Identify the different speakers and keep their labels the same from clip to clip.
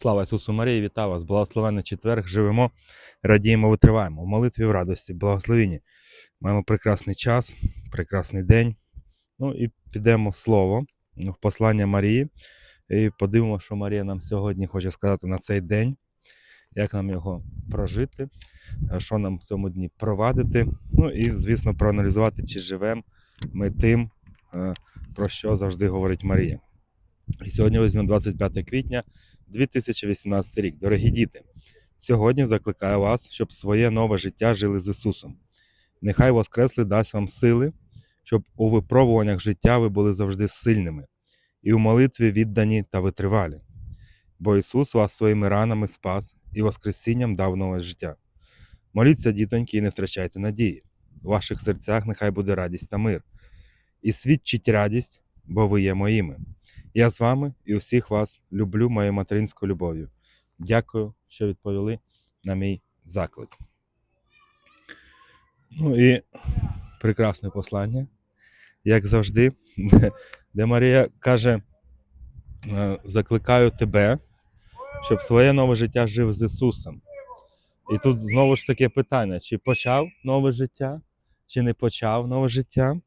Speaker 1: Слава Ісусу Марії, вітаю вас! Благословенний четверг. Живемо, радіємо, витриваємо. В молитві в радості, благословенні. Маємо прекрасний час, прекрасний день. Ну і підемо в слово, в послання Марії. І подивимося, що Марія нам сьогодні хоче сказати на цей день, як нам його прожити, що нам в цьому дні провадити. Ну і, звісно, проаналізувати, чи живемо ми тим, е, про що завжди говорить Марія. І сьогодні візьмемо 25 квітня 2018 рік. Дорогі діти, сьогодні закликаю вас, щоб своє нове життя жили з Ісусом. Нехай Воскреслий дасть вам сили, щоб у випробуваннях життя ви були завжди сильними, і у молитві віддані та витривалі. Бо Ісус вас своїми ранами спас і Воскресінням дав нове життя. Моліться, дітоньки, і не втрачайте надії. У ваших серцях нехай буде радість та мир. І свідчить радість, бо ви є моїми. Я з вами і усіх вас люблю моєю материнською любов'ю. Дякую, що відповіли на мій заклик. Ну і прекрасне послання, як завжди, де, Марія каже: е, закликаю тебе, щоб своє нове життя жив з Ісусом. І тут знову ж таке питання: чи почав нове життя, чи не почав нове життя?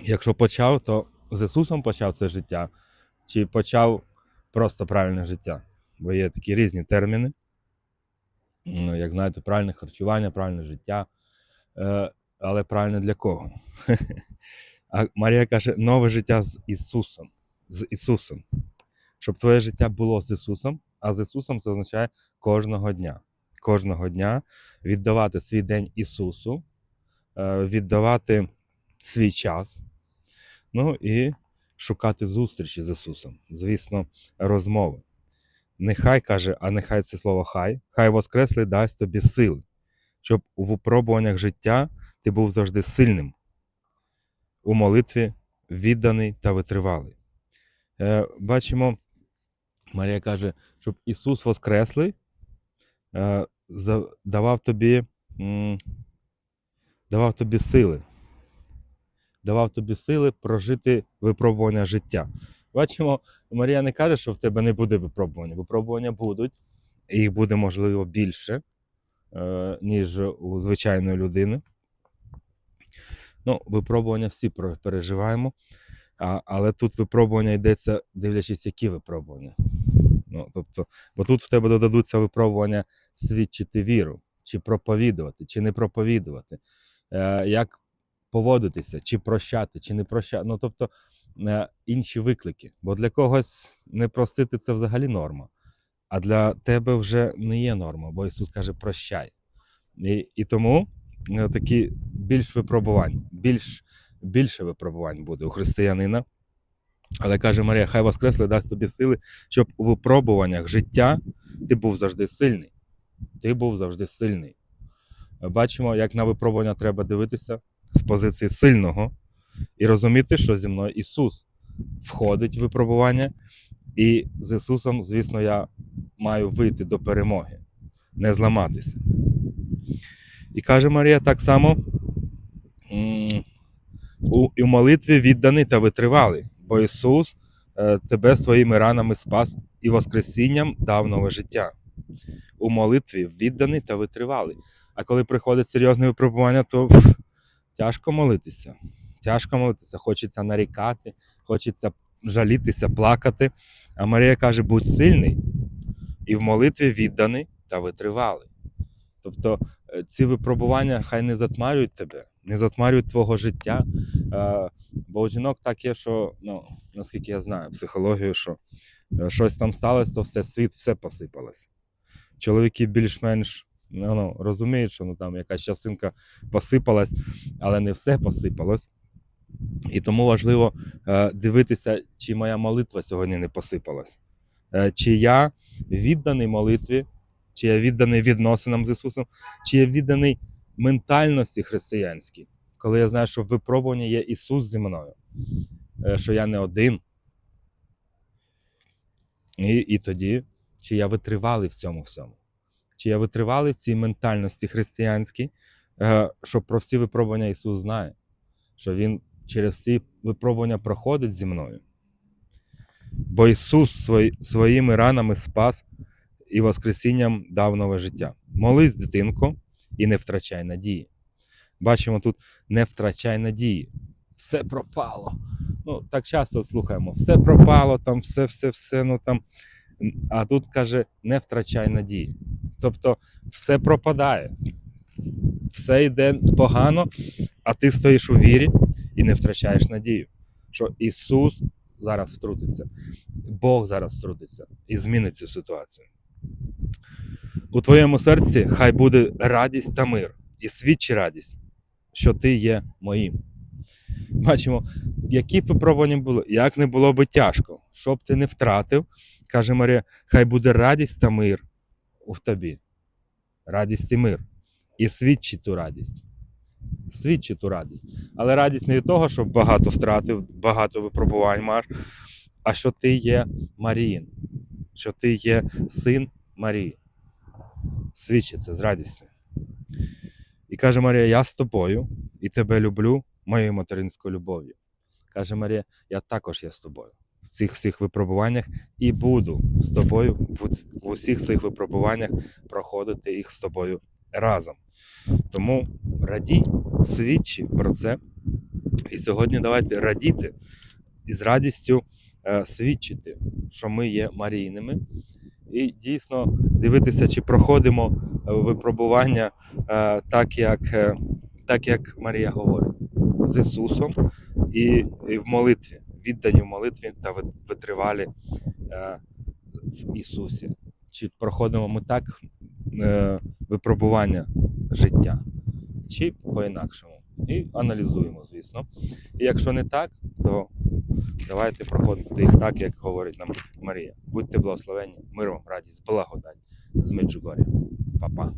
Speaker 1: Якщо почав, то з Ісусом почав це життя, чи почав просто правильне життя? Бо є такі різні терміни. Ну, Як знаєте, правильне харчування, правильне життя. Е, але правильне для кого? А Марія каже: нове життя з Ісусом. З Ісусом. Щоб твоє життя було з Ісусом, а з Ісусом це означає кожного дня. Кожного дня віддавати свій день Ісусу, е, віддавати свій час. Ну і шукати зустрічі з Ісусом. Звісно, розмови. Нехай каже, а нехай це слово хай, хай Воскреслий дасть тобі сили, щоб у випробуваннях життя ти був завжди сильним, у молитві відданий та витривалий. Е, бачимо, Марія каже, щоб Ісус Воскреслий е, давав тобі, давав тобі сили давав тобі сили прожити випробування життя. Бачимо, Марія не каже, що в тебе не буде випробування. Випробування будуть, їх буде, можливо, більше, е, ніж у звичайної людини. Ну, випробування всі переживаємо, але тут випробування йдеться, дивлячись, які випробування. Ну, тобто, бо тут в тебе додадуться випробування свідчити віру, чи проповідувати, чи не проповідувати. Е, як поводитися, чи прощати, чи не прощати. Ну, тобто е, інші виклики. Бо для когось не простити це взагалі норма. А для тебе вже не є норма, бо Ісус каже, прощай. І, і тому е, такі більш випробувань, більш, більше випробувань буде у християнина. Але каже Марія, хай Воскресли дасть тобі сили, щоб у випробуваннях життя ти був завжди сильний. Ти був завжди сильний. Бачимо, як на випробування треба дивитися з позиції сильного і розуміти, що зі мною Ісус входить в випробування, і з Ісусом, звісно, я маю вийти до перемоги, не зламатися. І каже Марія так само м, у, молитві відданий та витривалий, бо Ісус е, тебе своїми ранами спас і Воскресінням дав нове життя. У молитві відданий та витривалий. А коли приходить серйозне випробування, то тяжко молитися. Тяжко молитися, хочеться нарікати, хочеться жалітися, плакати. А Марія каже: будь сильний і в молитві відданий та витривалий. Тобто е, ці випробування хай не затмарюють тебе, не затмарюють твого життя. Е, Бо у жінок так є, що, ну, наскільки я знаю, психологію, що е, щось там сталося, то все світ, все посипалось. Чоловіки більш-менш ну, розуміють, що ну, там якась частинка посипалась, але не все посипалось. І тому важливо е, дивитися, чи моя молитва сьогодні не посипалась, е, чи я відданий молитві, чи я відданий відносинам з Ісусом, чи я відданий ментальності християнській, коли я знаю, що в випробуванні є Ісус зі мною, е, що я не один. І, і тоді, чи я витривалий в цьому всьому, чи я витривалий в цій ментальності християнській, е, що про всі випробування Ісус знає, що Він через ці випробування проходить зі мною. Бо Ісус своїми ранами спас і Воскресінням дав нове життя. Молись, дитинко, і не втрачай надії. Бачимо тут не втрачай надії. Все пропало. Ну, так часто слухаємо, все пропало, там все, все, все, ну там. А тут каже, не втрачай надії. Тобто все пропадає, все йде погано, а ти стоїш у вірі і не втрачаєш надію. Що Ісус зараз втрутиться, Бог зараз втрутиться і змінить цю ситуацію. У твоєму серці хай буде радість та мир, і свідчи радість, що ти є моїм. Бачимо, які б випробування були, як не було би тяжко, щоб ти не втратив, каже Марія, хай буде радість та мир у тобі. Радість і мир. І свідчи ту радість. Свідчи ту радість. Але радість не від того, що багато втратив, багато випробувань маєш, а що ти є Маріїн, що ти є син Марії. Свідчи це з радістю. І каже Марія: Я з тобою і тебе люблю моєю материнською любов'ю. Каже Марія, я також є з тобою цих всіх випробуваннях і буду з тобою в, усіх цих випробуваннях проходити їх з тобою разом. Тому радій, свідчи про це. І сьогодні давайте радіти і з радістю е, свідчити, що ми є Марійними, і дійсно дивитися, чи проходимо е, випробування е, так, як, е, так, як Марія говорить, з Ісусом і, і в молитві, віддані в молитві та витривалі е, в Ісусі. Чи проходимо ми так е, випробування життя, чи по-інакшому. І аналізуємо, звісно. І якщо не так, то давайте проходити їх так, як говорить нам Марія. Будьте благословені, мир вам, радість, благодать з Меджугоря. Па-па.